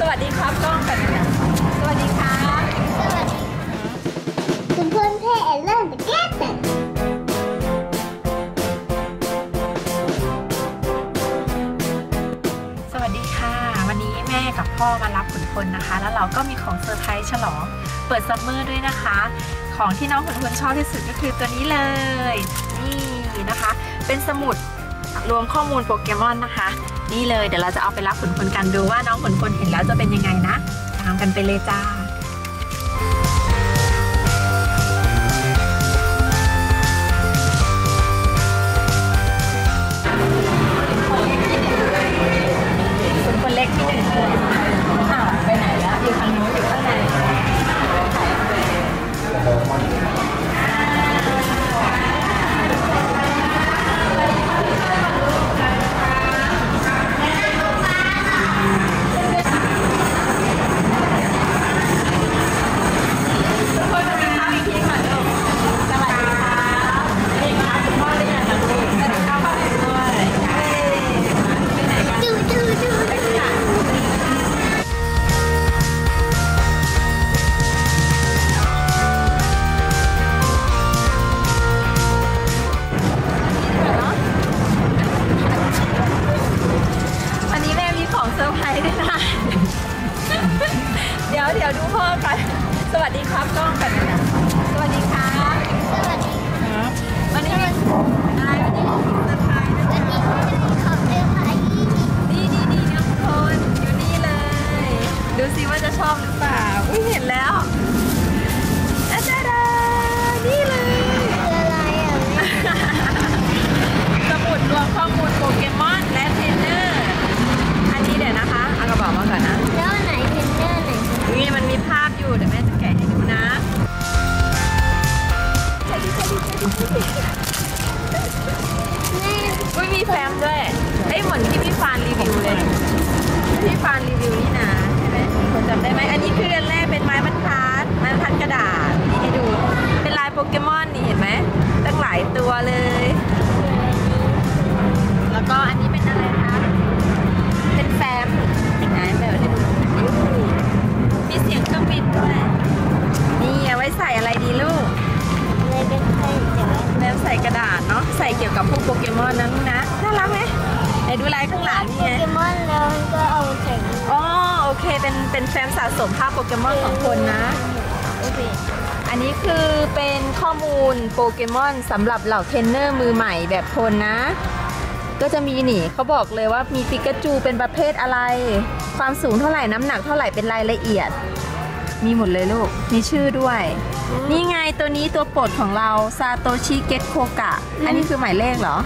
สวัสดีครับกล้องกันนะสวัสดีครับสวัสดีคุณเพื่อนเพ่เริ่มแก้ต่สวัสดีค่ะ วันนี้แม่กับพ่อมารับขุนพลนะคะ แล้วเราก็มีของเซอร์ไพรส์ฉลอง เปิดซัมเมอร์ด้วยนะคะ ของที่น้องขุนพลชอบที่สุดก็คือตัวนี้เลย นี่นะคะ เป็นสมุด รวมข้อมูลโปเกมอนนะคะ นี่เลยเดี๋ยวเราจะเอาไปรับผลคนพลกันดูว่าน้องขุนพลเห็นแล้วจะเป็นยังไงนะ ตามกันไปเลยจ้า ยวเดี๋ยวดูพ่อก่อนสวัสดีครับกล้องกันนะสวัสดีครับสวัสดีวันนี้มีอะไรวัน แฟ้มด้วยเอ้ยเหมือนที่พี่ฟานรีวิวเลย พี่ฟานรีวิวนี่นะใช่ไหมคนจำได้ไหมอันนี้คืออันแรกเป็นไม้บรรทัดไม้บรรทัดกระดาษนี่ให้ดู เป็นลายโปเกมอนนี่เห็นไหมตั้งหลายตัวเลย แล้วก็อันนี้เป็นอะไรคะเป็นแฟ้มไหนแบบให้ดูมีเสียงเครื่องบินด้วยนี่เอาไว้ใส่อะไรดีลูกเลยเป็นใครจะไว้แล้วใส่กระดาษเนาะใส่เกี่ยวกับพวกโปเกมอนนะลูกนะ เป็นเป็นแฟ้มสะสมภาพโปเกมอนของคนนะโอเคอันนี้คือเป็นข้อมูลโปเกมอนสำหรับเหล่าเทรนเนอร์มือใหม่แบบคนนะ ก็จะมีนี่เขาบอกเลยว่ามีปิกาจูเป็นประเภทอะไร ความสูงเท่าไหร่น้ำหนักเท่าไหร่เป็นรายละเอียด มีหมดเลยลูก มีชื่อด้วย นี่ไงตัวนี้ตัวโปรดของเราซาโตชิเกตโคกะ อันนี้คือหมายเลขเหรอ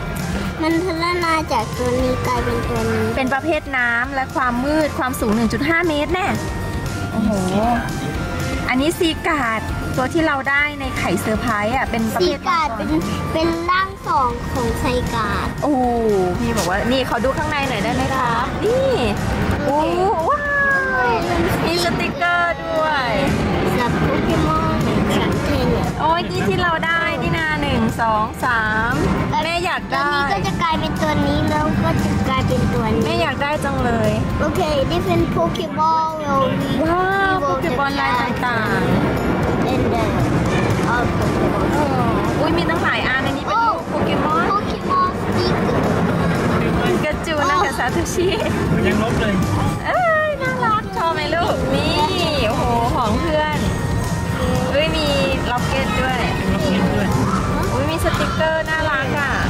มันพัฒนาจากตัวนี้กลายเป็นตัวนี้ เป็นประเภทน้ำและความมืดความสูง 1.5 เมตรแน่โอ้โห อันนี้ซีการ์ดตัวที่เราได้ในไข่เซอร์ไพรส์อะเป็นประซีเภทการ์ดเป็นเป็นร่างสองของไซการ์ดโอ้โหพี่บอกว่านี่ขอดูข้างในหน่อยได้ไหมครับ นี่โอ้ว้าวมีสติกเกอร์ด้วย สับโปเกมอนชัดเจนเนี่ยโอ้ยนี่ที่เราได้นี่นาหนึ่งสองสามแม่อยากตัวได้ นี้ก็จะกลายเป็นตัวนี้แล้วก็จะกลายเป็นตัวแม่นี้ อยากได้จังเลยโอเค different Pokeball will be ว้าวโปเกมอนลายต่างๆ in the of Pokeball ๆโอ้อุ้ยมีตั้งหลายอันอันนี้เป็นรูปโปเกมอน Pokemon sticker กระจูนะกับซาโตชิยังลบเลยเอ้ยน่ารักชอบไหมลูก นี่โอ้โหของเพื่อนเอ้ยมีล็อกเก็ตด้วยลบเงินด้วยอุ้ยมีสติกเกอร์น่ารักอะข้างใน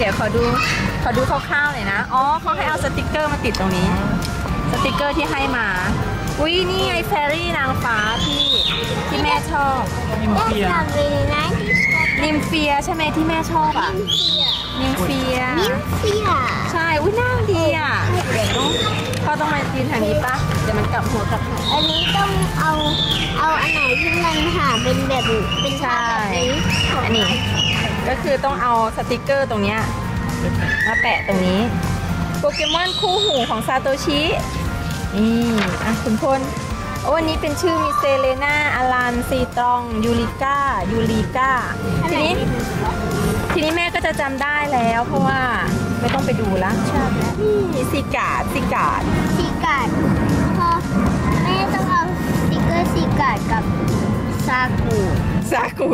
เดี๋ยวขอดูขอดูคร่าวๆหน่อยนะ อ๋อเขาให้เอาสติกเกอร์มาติดตรงนี้ สติกเกอร์ที่ให้มา อุ้ยนี่ไงแฟรี่นางฟ้าที่ที่แม่ชอบนิม That's เฟีย not really nice นิมเฟียใช่ไหมที่แม่ชอบอะนิมเฟีย Nympia ใช่ อุ้ยน่ารักดีอะ เดี๋ยวต้องพ่อต้องมายืนทางนี้ปะเดี๋ยวมันกลับหัวกลับหาง อันนี้ต้องเอาเอาอันไหนที่มันหาเป็นแบบเป็นภาพแบบนี้ อันนี้ ก็คือต้องเอาสติกเกอร์ตรงเนี้ยมาแปะตรงนี้โปเกมอนคู่หูของซาโตชินี่อะคุณพลโอ้อันนี้เป็นชื่อมีเซเลนาอารันซีตรอง ยูริก้า ยูริก้าอันทีไหนนี้เป็นทีนี้แม่ก็จะจำได้แล้ว เพราะว่าไม่ต้องไปดูละชอบแล้วนี่ซีการ์ดซีการ์ดซีการ์ดพอแม่ต้องเอาสติกเกอร์ซีการ์ดกับซากุ ซากุ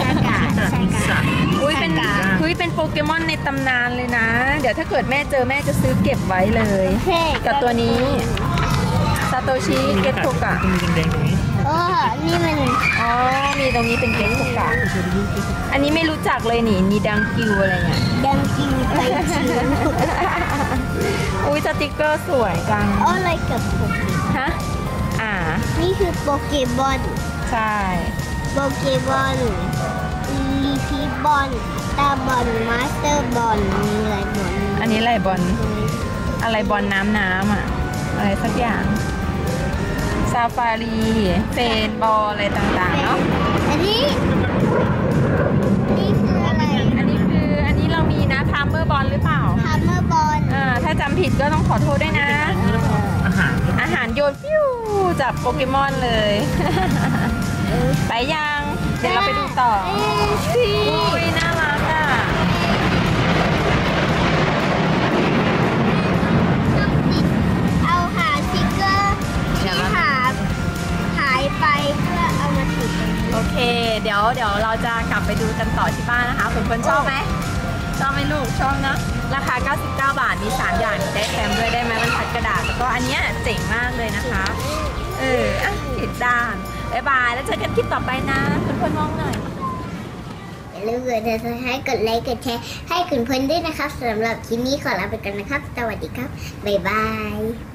ซาการ์ดซาการ์ดอุ้ยเป็นซาการ์ดอุ้ยเป็นโปเกมอนในตำนานเลยนะ เดี๋ยวถ้าเกิดแม่เจอแม่จะซื้อเก็บไว้เลยเท่กับตัวนี้ซาโตชิเกตโทกะมีแดงๆตรงนี้โอ้นี่มันอ๋อมีตรงนี้เป็นเกตโทกะอันนี้ไม่รู้จักเลยนี่นีดังกิวอะไรเนี่ยดังกินไปชิวอุ้ยสติกเกอร์สวยจังโอ้อะไรกับโปเกฮะอ่านี่คือโปเกบอลใช่ โปเกบอลลีพีบอลตาบอลมาสเตอร์บอลมีอะไรบอลอันนี้อะไรบอลอะไรบอลน้ำน้ำอะ อะไรสักอย่าง ซาฟารีเฟนบอลอะไรต่างๆเนาะอันนี้นี่คืออะไร อันนี้คืออันนี้เรามีนะทัมเมอร์บอลหรือเปล่าฮัมเมอร์บอลอ่าถ้าจำผิดก็ต้องขอโทษด้วยนะ อาหารอาหารโยนฟิวจับโปเกมอนเลย ไปยัง เดี๋ยวเราไปดูต่อเอ๊ะชีอุ้ยน่ารักอะต้องติดเอาหาสติกเกอร์เดี๋ที่ยวนะหาหายไปเพื่อเอามาติดตรงนี้โอเค เดี๋ยวเดี๋ยวเราจะกลับไปดูกันต่อที่บ้านนะคะคุณคนชอบไหมชอบไหมลูกชอบนะ ราคา 99 บาท มี 3 อย่างมีได้แคมด้วยได้ไหมมันผัดกระดาษ แล้วก็อันเนี้ยเจ๋งมากเลยนะคะ เอออะผิดด้าน บ๊ายบาย แล้วเจอกันคลิปต่อไปนะ คุณพ่อนมองหน่อยอย่าลืมกดติดตามให้กดไลค์กดแชร์ให้คุณเพื่อนด้วยนะครับสำหรับคลิปนี้ขอลาไปกันนะครับ สวัสดีครับ บ๊ายบาย